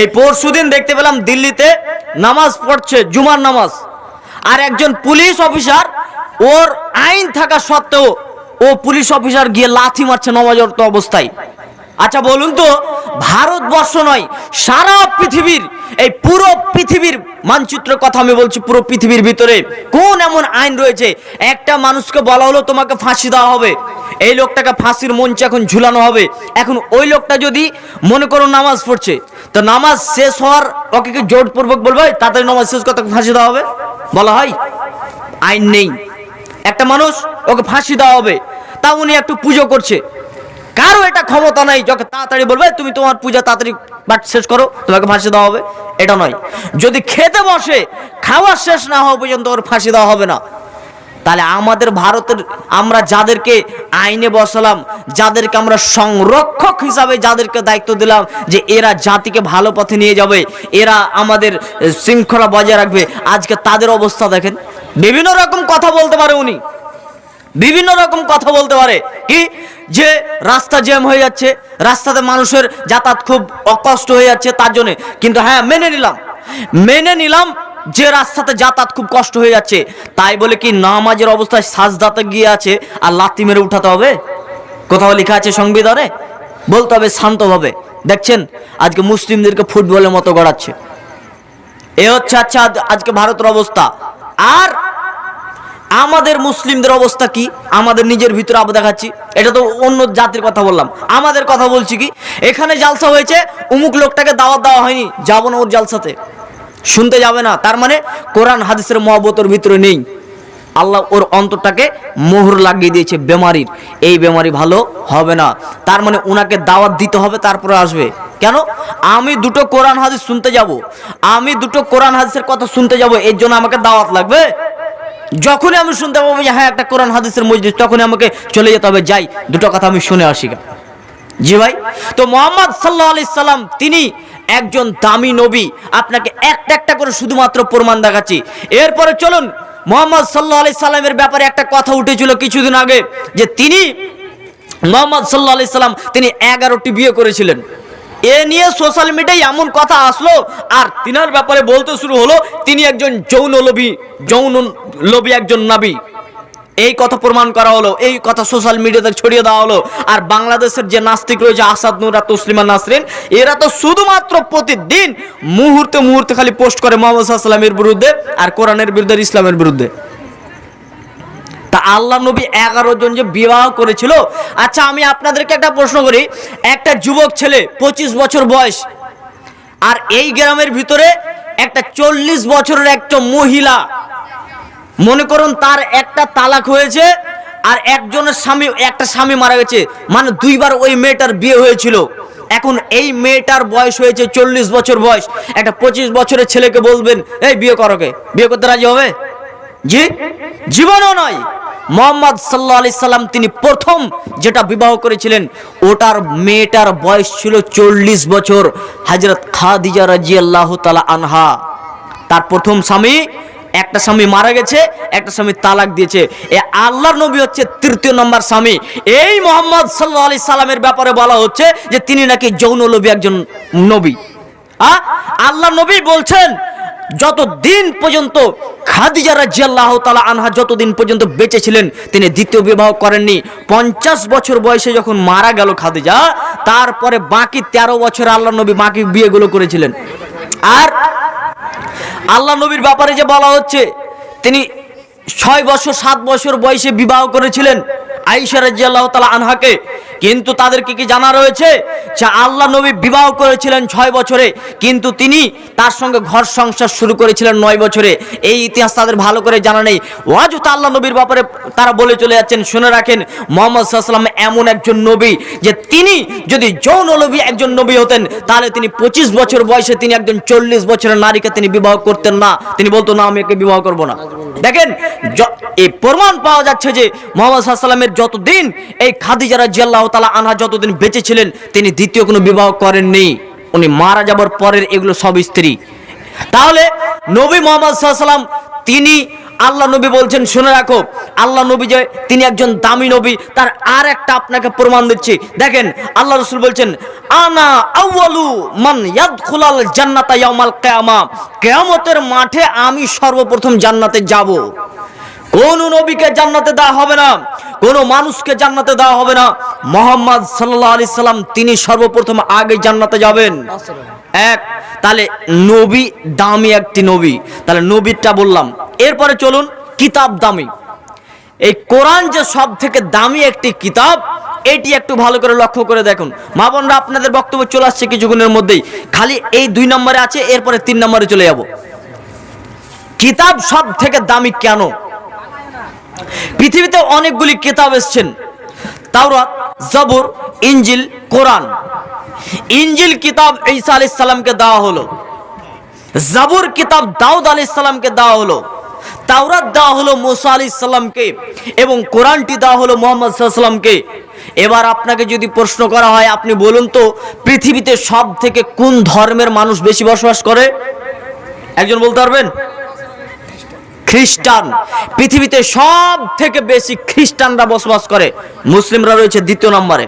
এই পরশুদিন দেখতে পেলাম দিল্লিতে নামাজ পড়ছে, জুমার নামাজ। আর একজন পুলিশ অফিসার, ওর আইন থাকা সত্ত্বেও ও পুলিশ অফিসার গিয়ে লাথি মারছে নমাজরত অবস্থায়। আচ্ছা বলুন তো, ভারতবর্ষ নয়, সারা পৃথিবীর, এই পুরো পৃথিবীর মানচিত্রের কথা আমি বলছি, পুরো পৃথিবীর ভিতরে কোন এমন আইন রয়েছে? একটা মানুষকে বলা হলো তোমাকে ফাঁসি দেওয়া হবে। এই লোকটাকে ফাঁসির মঞ্চে এখন ঝুলানো হবে। এখন ওই লোকটা যদি মনে করো নামাজ পড়ছে, তো নামাজ শেষ হওয়ার ওকে কি জোরপূর্বক বলবে? তাড়াতাড়ি নামাজ শেষ করতে ফাঁসি দেওয়া হবে? বলা হয়। আইন নেই। একটা মানুষ ওকে ফাঁসি দেওয়া হবে। তা উনি একটু পুজো করছে। কারও এটা ক্ষমতা নাই, যখন তাড়াতাড়ি বলবে, তুমি তোমার পূজা তাড়াতাড়ি বাট শেষ করো, তোমাকে ফাঁসি দেওয়া হবে। এটা নয়। যদি খেতে বসে, খাওয়া শেষ না হওয়া পর্যন্ত ওর ফাঁসি দেওয়া হবে না। তাহলে আমাদের ভারতের, আমরা যাদেরকে আইনে বসালাম, যাদেরকে আমরা সংরক্ষক হিসাবে যাদেরকে দায়িত্ব দিলাম, যে এরা জাতিকে ভালো পথে নিয়ে যাবে, এরা আমাদের শৃঙ্খলা বজায় রাখবে, আজকে তাদের অবস্থা দেখেন। বিভিন্ন রকম কথা বলতে পারে উনি। বিভিন্ন রকম কথা বলতে পারে। কি? যে রাস্তা জ্যাম হয়ে যাচ্ছে, রাস্তাতে মানুষের যাতায়াত খুব অকষ্ট হয়ে যাচ্ছে তার জন্য। কিন্তু হ্যাঁ মেনে নিলাম। মেনে নিলাম যে রাস্তাতে যাতায়াত খুব কষ্ট হয়ে যাচ্ছে। তাই বলে কি নামাজের অবস্থায় সাজদাতে গিয়ে আছে আর লাত্তি মেরে উঠাতে হবে? কোথাও লেখা আছে সংবিধানে? বলতে হবে শান্তভাবে। দেখছেন? আজকে মুসলিমদেরকে ফুটবলের মতো গড়াচ্ছে। এ হচ্ছে আচ্ছা আজকে ভারতের অবস্থা। আর আমাদের মুসলিমদের অবস্থা কি? আমাদের নিজের ভিতরে আবু দেখাচ্ছি। এটা তো অন্য জাতির কথা বললাম। আমাদের কথা বলছি কি? এখানে জালসা হয়েছে, উমুক লোকটাকে দাওয়াত দেওয়া হয়নি, যাব না ওর জালসাতে। শুনতে যাবে না, তার মানে কোরআন হাদিসের মহব্বতর ভিতরে নেই। আল্লাহ ওর অন্তরটাকে মোহর লাগিয়ে দিয়েছে বেমারির। এই বেমারি ভালো হবে না। তার মানে ওনাকে দাওয়াত দিতে হবে, তারপরে আসবে। কেন? আমি দুটো কোরআন হাদিস শুনতে যাব। আমি দুটো কোরআন হাদিসের কথা শুনতে যাব, এর জন্য আমাকে দাওয়াত লাগবে? যখনই আমি শুনতে পাবো যে হ্যাঁ একটা কোরআন হাদিসের মসজিদ, তখনই আমাকে চলে যেতে হবে। যাই, দুটো কথা আমি শুনে আসি। জি ভাই? তো মোহাম্মদ সাল্লাহ আলি সাল্লাম, তিনি একজন দামি নবী। আপনাকে একটা একটা করে শুধুমাত্র প্রমাণ দেখাচ্ছি। এরপরে চলুন, মোহাম্মদ সাল্লাহ আলি সাল্লামের ব্যাপারে একটা কথা উঠেছিল কিছুদিন আগে, যে তিনি, মোহাম্মদ সাল্লাহ আলি সাল্লাম, তিনি এগারোটি বিয়ে করেছিলেন। এ নিয়ে সোশ্যাল মিডিয়ায় এমন কথা আসলো, আর তিনার ব্যাপারে বলতে শুরু হলো, তিনি একজন যৌন লোভী যৌন লোভী একজন নাবী। এই কথা প্রমাণ করা হলো, এই কথা সোশ্যাল মিডিয়াতে ছড়িয়ে দেওয়া হলো, আর বাংলাদেশের যে নাস্তিক রয়েছে আসাদ নুরা তসলিমা নাসরিন, এরা তো শুধুমাত্র প্রতিদিন মুহূর্তে মুহূর্তে খালি পোস্ট করে মোহাম্মদ সাল্লামের বিরুদ্ধে, আর কোরআনের বিরুদ্ধে ইসলামের বিরুদ্ধে। তা আল্লাহ নবী এগারো জন যে বিবাহ করেছিল। আচ্ছা আমি আপনাদেরকে একটা প্রশ্ন করি। একটা যুবক ছেলে, পঁচিশ বছর বয়স, আর এই গ্রামের ভিতরে একটা চল্লিশ বছরের একটা মহিলা। মনে করুন, তার একটা তালাক হয়েছে, আর একজনের স্বামী, একটা স্বামী মারা গেছে। মানে দুইবার ওই মেয়েটার বিয়ে হয়েছিল। এখন এই মেয়েটার বয়স হয়েছে চল্লিশ বছর বয়স। একটা পঁচিশ বছরের ছেলেকে বলবেন, এই, বিয়ে করোকে বিয়ে করতে রাজি হবে? জি? জীবনও নয়। মোহাম্মদ সাল্লাহ আলি সাল্লাম তিনি প্রথম যেটা বিবাহ করেছিলেন, ওটার মেয়েটার বয়স ছিল চল্লিশ বছর হাজরত খাদিজা রাজি আল্লাহ তালা আনহা। তার প্রথম স্বামী, একটা স্বামী মারা গেছে, একটা স্বামী তালাক দিয়েছে। এ আল্লাহর নবী হচ্ছে তৃতীয় নম্বর স্বামী। এই মোহাম্মদ সাল্লাহ আলি সাল্লামের ব্যাপারে বলা হচ্ছে যে তিনি নাকি যৌন লোভী একজন নবী? আল্লাহ নবী বলছেন যত দিন পর্যন্ত খাদিজা রাজিয়াল্লাহ তালা আনহা যতদিন পর্যন্ত বেঁচে ছিলেন, তিনি দ্বিতীয় বিবাহ করেননি। পঞ্চাশ বছর বয়সে যখন মারা গেল খাদিজা, তারপরে বাকি তেরো বছর আল্লাহ নবী বাকি বিয়েগুলো করেছিলেন। আর আল্লাহ নবীর ব্যাপারে যে বলা হচ্ছে, তিনি ছয় বছর, সাত বছর বয়সে বিবাহ করেছিলেন আইসা রাজিয়াল্লাহ তালা আনহাকে। কিন্তু তাদেরকে কি জানা রয়েছে? যে আল্লাহ নবী বিবাহ করেছিলেন ছয় বছরে, কিন্তু তিনি তার সঙ্গে ঘর সংসার শুরু করেছিলেন নয় বছরে। এই ইতিহাস তাদের ভালো করে জানা নেই। ওয়াজুত আল্লাহ নবীর ব্যাপারে তারা বলে চলে যাচ্ছেন, শুনে রাখেন, মোহাম্মদ সাল্লাম এমন একজন নবী যে তিনি যদি যৌন নবী একজন নবী হতেন, তাহলে তিনি পঁচিশ বছর বয়সে তিনি একজন চল্লিশ বছরের নারীকে তিনি বিবাহ করতেন না। তিনি বলতো, না, আমি একে বিবাহ করব না। দেখেন এই প্রমাণ পাওয়া যাচ্ছে যে মোহাম্মদ সাল্লামের যতদিন এই খাদিজারা রাজিয়াল্লাহ তালা আনহা যতদিন বেঁচে ছিলেন, তিনি দ্বিতীয় কোনো বিবাহ করেননি। উনি মারা যাবার পরের এগুলো সব স্ত্রী। তাহলে নবী মোহাম্মদ সাল্লাম তিনি আল্লাহ নবী বলছেন, শুনে রাখো, আল্লাহ নবী যে তিনি একজন দামি নবী, তার আর একটা আপনাকে প্রমাণ দিচ্ছি। দেখেন, আল্লাহ রসুল বলছেন, আনা আউয়ালু মান জান্নাতা ইয়াউমাল কিয়ামা। কিয়ামতের মাঠে আমি সর্বপ্রথম জান্নাতে যাব। কোন নবীকে জান্নাতে দেওয়া হবে না, কোন মানুষকে জান্নাতে দেওয়া হবে না। মোহাম্মদ সাল্লাহ আলি সাল্লাম, তিনি সর্বপ্রথম আগে জান্নাতে যাবেন। এক, তাহলে নবী দামি একটি নবী। তাহলে নবীরটা বললাম। এরপরে চলুন, কিতাব দামি। এই কোরআন যে সব থেকে দামি একটি কিতাব, এটি একটু ভালো করে লক্ষ্য করে দেখুন। মা বোনরা, আপনাদের বক্তব্য চলে আসছে কিছুক্ষণের মধ্যেই। খালি এই দুই নম্বরে আছে, এরপরে তিন নম্বরে চলে যাব। কিতাব সব থেকে দামি কেন? পৃথিবীতে অনেকগুলি কেতাব এসছেন। তাওরাত, জবর ইঞ্জিল কোরআন। ইঞ্জিল কিতাব ঈসা আলাইহিস সালামকে দেওয়া হলো। জাবুর কিতাব দাউদ আলাইহিস সালামকে দেওয়া হলো। তাওরাত দেওয়া হলো মুসা আলাইহিস সালামকে এবং কোরআনটি দেওয়া হলো মোহাম্মদ সাল্লামকে। এবার আপনাকে যদি প্রশ্ন করা হয়, আপনি বলুন তো, পৃথিবীতে সব থেকে কোন ধর্মের মানুষ বেশি বসবাস করে? একজন বলতে পারবেন? খ্রিস্টান। পৃথিবীতে সব থেকে বেশি খ্রিস্টানরা বসবাস করে। মুসলিমরা রয়েছে দ্বিতীয় নম্বরে।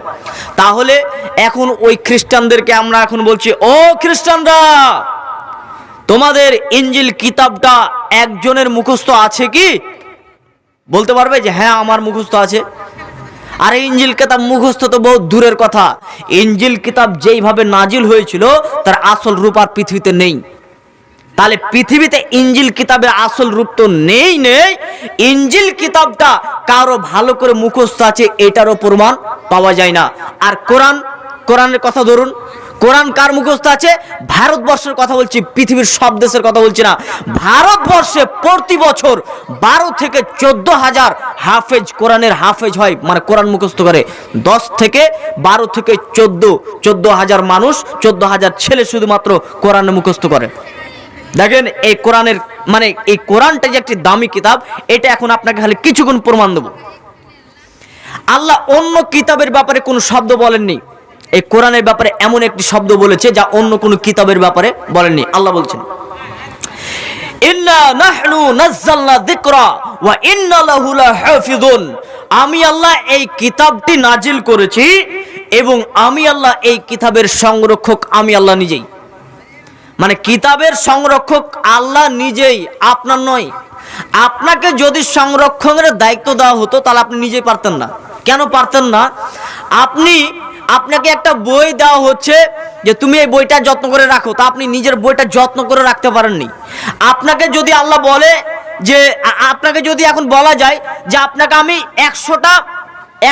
তাহলে এখন ওই খ্রিস্টানদেরকে আমরা এখন বলছি, ও খ্রিস্টানরা, তোমাদের ইঞ্জিল কিতাবটা একজনের মুখস্থ আছে কি? বলতে পারবে যে হ্যাঁ আমার মুখস্থ আছে। আর ইঞ্জিল কিতাব মুখস্থ তো বহুত দূরের কথা। ইঞ্জিল কিতাব যেইভাবে নাজিল হয়েছিল, তার আসল রূপ আর পৃথিবীতে নেই। তাহলে পৃথিবীতে ইঞ্জিল কিতাবের আসল রূপ তো নেই নেই। ইঞ্জিল কিতাবটা কারও ভালো করে মুখস্থ আছে, এটারও প্রমাণ পাওয়া যায় না। আর কোরআন, কোরআনের কথা ধরুন, কোরআন কার মুখস্থ আছে? ভারতবর্ষের কথা বলছি, পৃথিবীর সব দেশের কথা বলছি না। ভারতবর্ষে প্রতি বছর বারো থেকে চোদ্দ হাজার হাফেজ কোরআনের হাফেজ হয় মানে কোরআন মুখস্থ করে। দশ থেকে বারো থেকে চোদ্দ চোদ্দ হাজার মানুষ, চোদ্দ হাজার ছেলে শুধুমাত্র কোরআনে মুখস্থ করে। দেখেন, এই কোরআনের মানে এই কোরআনটা যে একটি দামি কিতাব, এটা এখন আপনাকে খালি কিছুক্ষণ প্রমাণ দেবো। আল্লাহ অন্য কিতাবের ব্যাপারে কোনো শব্দ বলেননি। এই কোরআনের ব্যাপারে এমন একটি শব্দ বলেছে যা অন্য কোনো কিতাবের ব্যাপারে বলেননি। আল্লাহ বলছেন আমি আল্লাহ এই কিতাবটি নাজিল করেছি এবং আমি আল্লাহ এই কিতাবের সংরক্ষক আমি আল্লাহ নিজেই। মানে কিতাবের সংরক্ষক আল্লাহ নিজেই, আপনার নয়। আপনাকে যদি সংরক্ষণের দায়িত্ব দেওয়া হতো, তাহলে আপনি নিজেই পারতেন না। কেন পারতেন না? আপনি, আপনাকে একটা বই দেওয়া হচ্ছে যে তুমি এই বইটা যত্ন করে রাখো, তা আপনি নিজের বইটা যত্ন করে রাখতে পারেননি। আপনাকে যদি আল্লাহ বলে যে আপনাকে যদি এখন বলা যায় যে আপনাকে আমি একশোটা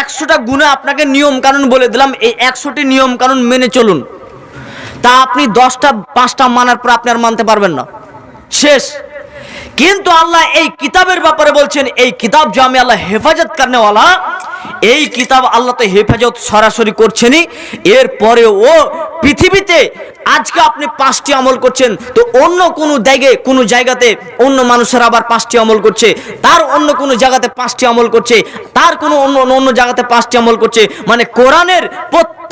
একশোটা গুণে আপনাকে নিয়ম কানুন বলে দিলাম, এই একশোটি নিয়ম কানুন মেনে চলুন। তা আপনি দশটা, পাঁচটা মানার পর আপনি আর মানতে পারবেন না। শেষ। কিন্তু আল্লাহ এই কিতাবের ব্যাপারে বলছেন, এই কিতাব যে আমি আল্লাহ হেফাজত করনেওয়ালা, এই কিতাব আল্লাহ তো হেফাজত সরাসরি করছেনই। এরপরে ও পৃথিবীতে আজকে আপনি পাঁচটি আমল করছেন, তো অন্য কোনো জায়গায়, কোনো জায়গাতে অন্য মানুষের আবার পাঁচটি আমল করছে, তার অন্য কোনো জায়গাতে পাঁচটি আমল করছে, তার কোনো অন্য অন্য জায়গাতে পাঁচটি আমল করছে। মানে কোরআনের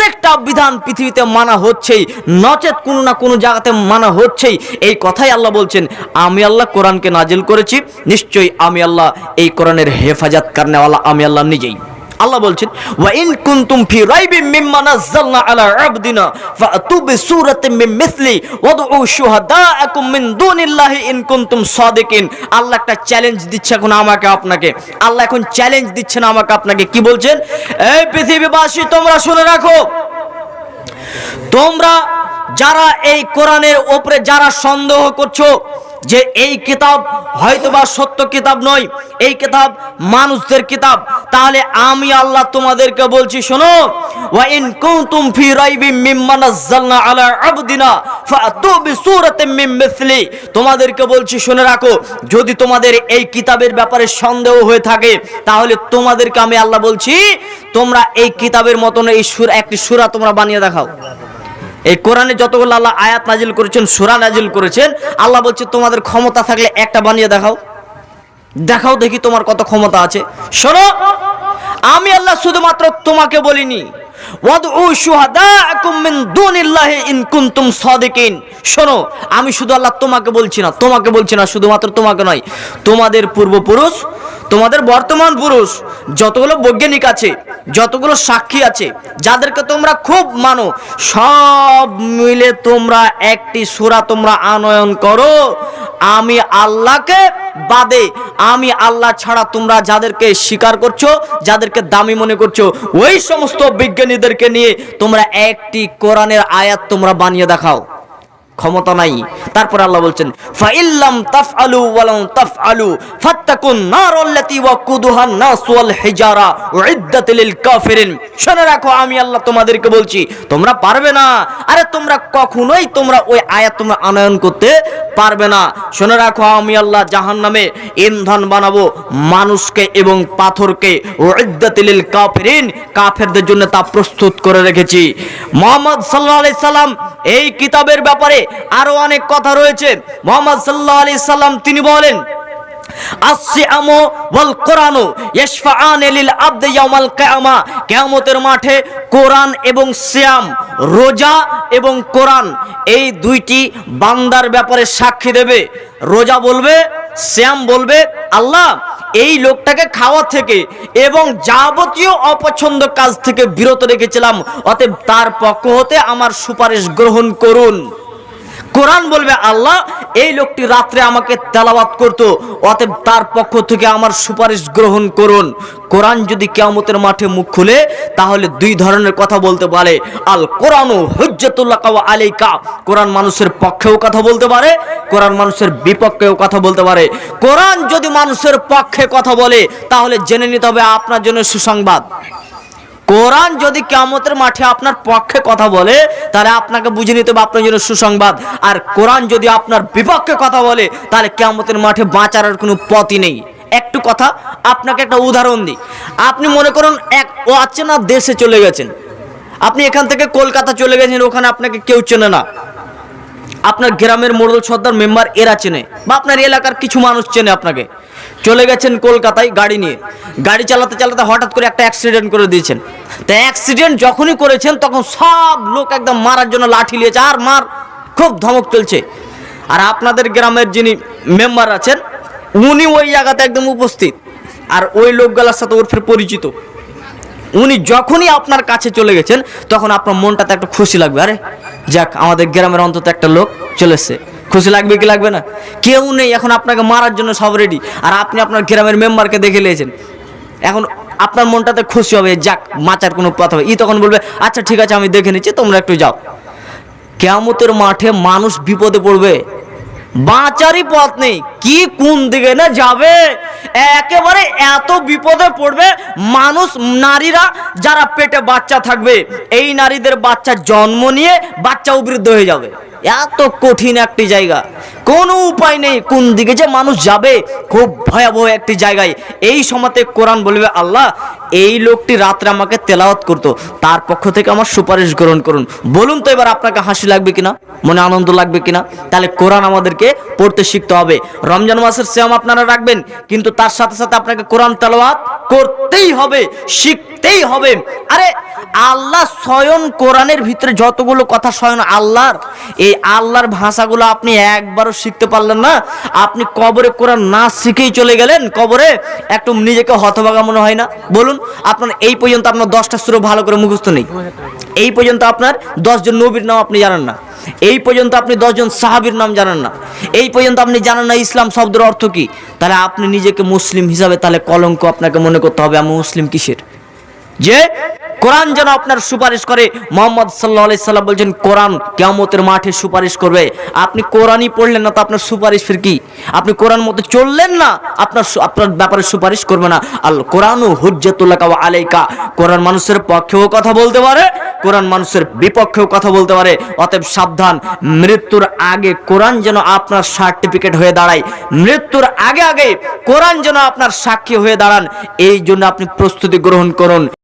প্রত্যেকটা বিধান পৃথিবীতে মানা হচ্ছেই, নচেত কোনো না কোনো জায়গাতে মানা হচ্ছেই। এই কথাই আল্লাহ বলছেন, আমি আল্লাহ কোরআনকে নাজিল করেছি, নিশ্চয়ই আমি আল্লাহ এই কোরআনের হেফাজত কারণেওয়ালা আমি আল্লাহ নিজেই। আল্লাহ বলছেন ওয়া ইন কুনতুম ফি রাইবিম মিম্মা নাযালনা আলা আবদিনা ফাতু বিসূরাতিন মিন মিসলি ওয়াদউ শুহাদাআকুম মিন দুনিল্লাহি ইন কুনতুম সাদিকিন। আল্লাহ একটা চ্যালেঞ্জ দিচ্ছে এখন আমাকে, আপনাকে। আল্লাহ এখন চ্যালেঞ্জ দিচ্ছেন আমাকে, আপনাকে কি বলছেন? এই পৃথিবীবাসী, তোমরা শুনে রাখো, তোমরা যারা এই কোরআনের ওপরে যারা সন্দেহ করছ যে এই কিতাব হয়তোবা সত্য কিতাব নয়, এই কিতাব মানুষদের কিতাব। তাহলে আমি আল্লাহ তোমাদেরকে বলছি, শোনো ওয়া ইন কুনতুম ফি রাইবিম মিম্মা নাযালনা আলা আবদিনা ফাতু বিসূরাতিন মিন মিসলি। তোমাদেরকে বলছি, শুনে রাখো, যদি তোমাদের এই কিতাবের ব্যাপারে সন্দেহ হয়ে থাকে, তাহলে তোমাদেরকে আমি আল্লাহ বলছি, তোমরা এই কিতাবের মতন এই সুর, একটি সূরা তোমরা বানিয়ে দেখাও। এই কোরআনে যতগুলো আল্লাহ আয়াত নাজিল করেছেন, সুরা নাজিল করেছেন, আল্লাহ বলছে, তোমাদের ক্ষমতা থাকলে একটা বানিয়ে দেখাও। দেখাও দেখি তোমার কত ক্ষমতা আছে। শোনো, আমি আল্লাহ শুধুমাত্র তোমাকে বলিনি শোনো, আমি শুধু আল্লাহ তোমাকে বলছি না, তোমাকে বলছি না, শুধুমাত্র তোমাকে নয়, তোমাদের পূর্বপুরুষ, তোমাদের বর্তমান পুরুষ, যতগুলো বৈজ্ঞানিক আছে, যতগুলো সাক্ষী আছে, যাদেরকে তোমরা খুব মানো, সব মিলে তোমরা একটি সূরা তোমরা আনয়ন করো। আমি আল্লাহকে বাদে, আমি আল্লাহ ছাড়া তোমরা যাদেরকে স্বীকার করছ, যাদেরকে দামি মনে করছ, ওই সমস্ত বিজ্ঞানীদেরকে নিয়ে তোমরা একটি কোরআনের আয়াত তোমরা বানিয়ে দেখাও। ক্ষমতা নাই। তারপর আল্লাহ বলছেন ফাইল্লাম তাফআলু ওয়ালাম তাফআলু ফাত্তাকুন নারাল্লাতী ওয়াকুদুহান নাস ওয়াল হিজারা উইদ্দাত লিল কাফিরিন। শুনে রাখো, আমি আল্লাহ তোমাদেরকে বলছি, তোমরা পারবে না। আরে তোমরা কখনোই তোমরা ওই আয়াত তোমরা আনয়ন করতে পারবে না। শুনে রাখো, আমি আল্লাহ জাহান্নামে ইন্ধন বানাবো মানুষকে এবং পাথরকে উইদ্দাত লিল কাফিরিন, কাফেরদের জন্য তা প্রস্তুত করে রেখেছি। মোহাম্মদ সাল্লাল্লাহু আলাইহি সাল্লাম এই কিতাবের ব্যাপারে আরও অনেক কথা রয়েছে। মোহাম্মদ সাল্লাহ আলাইহি সাল্লাম তিনি বলেন, আসসিয়ামু ওয়াল কোরআনু ইয়াশফাআন লিল আবদি ইয়াউমাল কিয়ামা। কিয়ামতের মাঠে কোরআন এবং সিয়াম, রোজা এবং কোরআন, এই দুইটি বান্দার ব্যাপারে সাক্ষী দেবে। রোজা বলবে শ্যাম বলবে, আল্লাহ, এই লোকটাকে খাওয়া থেকে এবং যাবতীয় অপছন্দ কাজ থেকে বিরত রেখেছিলাম, অতএব তার পক্ষ হতে আমার সুপারিশ গ্রহণ করুন। কোরআন বলবে, আল্লাহ, এই লোকটি রাত্রে আমাকে তেলাওয়াত করত, অতএব তার পক্ষ থেকে আমার সুপারিশ গ্রহণ করুন। কোরআন যদি কেয়ামতের মাঠে মুখ খুলে, তাহলে দুই ধরনের কথা বলতে পারে। আল কোরআনও হুজ্জাতুল্লাহ কাওয়া আলাইকা। কোরআন মানুষের পক্ষেও কথা বলতে পারে, কোরআন মানুষের বিপক্ষেও কথা বলতে পারে। কোরআন যদি মানুষের পক্ষে কথা বলে, তাহলে জেনে নিতে হবে আপনার জন্য সুসংবাদ। কোরআন যদি কেমতের মাঠে আপনার পক্ষে কথা বলে, তাহলে আপনাকে বুঝে নিতে হবে আপনার জন্য সুসংবাদ। আর কোরআন যদি আপনার বিপক্ষে কথা বলে, তাহলে কেমতের মাঠে বাঁচার আর কোনো পথই নেই। একটু কথা, আপনাকে একটা উদাহরণ দিই। আপনি মনে করুন এক ও অচেনা দেশে চলে গেছেন। আপনি এখান থেকে কলকাতা চলে গেছেন, ওখানে আপনাকে কেউ চেনে না। আপনার গ্রামের মোড়ল সর্দার মেম্বার এরা চেনে বা আপনার এলাকার কিছু মানুষ চেনে আপনাকে। চলে গেছেন কলকাতায় গাড়ি নিয়ে। গাড়ি চালাতে চালাতে হঠাৎ করে একটা অ্যাক্সিডেন্ট করে দিয়েছেন। তা অ্যাক্সিডেন্ট যখনই করেছেন তখন সব লোক একদম মারার জন্য লাঠি নিয়েছে আর মার খুব ধমক চলছে আর আপনাদের গ্রামের যিনি মেম্বার আছেন, উনি ওই জায়গাতে একদম উপস্থিত। আর ওই লোকগুলোর সাথে ওর ফের পরিচিত। উনি যখনই আপনার কাছে চলে গেছেন, তখন আপনার মনটাতে একটা খুশি লাগবে। আরে, যাক, আমাদের গ্রামের অন্তত একটা লোক চলে এসছে। খুশি লাগবে কি লাগবে না? কেউ নেই, এখন আপনাকে মারার জন্য সব রেডি আর আপনি আপনার গ্রামের মেম্বারকে দেখে নিয়েছেন। এখন আপনার মনটাতে খুশি হবে, যাক, মাচার কোনো পথ হবে। ই তখন বলবে আচ্ছা ঠিক আছে, আমি দেখে নিচ্ছি, তোমরা একটু যাও। কেয়ামতের মাঠে মানুষ বিপদে পড়বে। বাঁচারই পথ নেই। কি কোন দিকে না যাবে? একেবারে এত বিপদে পড়বে মানুষ, নারীরা যারা পেটে বাচ্চা থাকবে, এই নারীদের বাচ্চা জন্ম নিয়ে বাচ্চা উবৃদ্ধ হয়ে যাবে। এত কঠিন একটি জায়গা। কোনো উপায় নেই কোন দিকে যে মানুষ যাবে। খুব ভয়াবহ একটি জায়গায়। এই সময়তে কোরআন বলবে, আল্লাহ, এই লোকটি রাত্রে আমাকে তেলাওয়াত করতো, তার পক্ষ থেকে আমার সুপারিশ গ্রহণ করুন। বলুন তো এবার আপনাকে হাসি লাগবে কিনা? মনে আনন্দ লাগবে কিনা? তাহলে কোরআন আমাদেরকে পড়তে শিখতে হবে। রমজান মাসের শ্যাম আপনারা রাখবেন, কিন্তু তার সাথে সাথে আপনাকে কোরআন তেলাওয়াত করতেই হবে, শিখতেই হবে। আরে, আল্লাহ স্বয়ং কোরআনের ভিতরে যতগুলো কথা স্বয়ং আল্লাহর, এই আল্লাহর ভাষাগুলো আপনি একবারও শিখতে পারলেন না। আপনি কবরে কোরআন না শিখেই চলে গেলেন, কবরে একটু নিজেকে হতভাগা মনে হয় না। বলুন, আপনার এই পর্যন্ত আপনার দশটা সুরো ভালো করে মুখস্থ নেই। এই পর্যন্ত আপনার দশজন নবীর নাম আপনি জানেন না। এই পর্যন্ত আপনি দশজন সাহাবির নাম জানেন না। এই পর্যন্ত আপনি জানেন না ইসলাম শব্দের অর্থ কী? তাহলে আপনি নিজেকে মুসলিম হিসাবে তাহলে কলঙ্ক আপনাকে মনে করতে হবে, আমি মুসলিম কিসের? যে কোরআন যেন আপনার সুপারিশ করে। মোহাম্মদ সাল্লাহ সাল্লাম বলছেন, কোরআন কেয়ামতের মাঠে সুপারিশ করবে। আপনি কোরআনই পড়লেন না, তো আপনার সুপারিশ ফির কি? আপনি কোরআন মতো চললেন না, আপনার আপনার ব্যাপারে সুপারিশ করবে না। আল কোরআনও হুজ্জাতুল্লাহ কাওয়া আলাইকা। কোরআন মানুষের পক্ষেও কথা বলতে পারে, কোরআন মানুষের বিপক্ষেও কথা বলতে পারে। অতএব সাবধান, মৃত্যুর আগে কোরআন যেন আপনার সার্টিফিকেট হয়ে দাঁড়ায়। মৃত্যুর আগে আগে কোরআন যেন আপনার সাক্ষী হয়ে দাঁড়ান, এই জন্য আপনি প্রস্তুতি গ্রহণ করুন।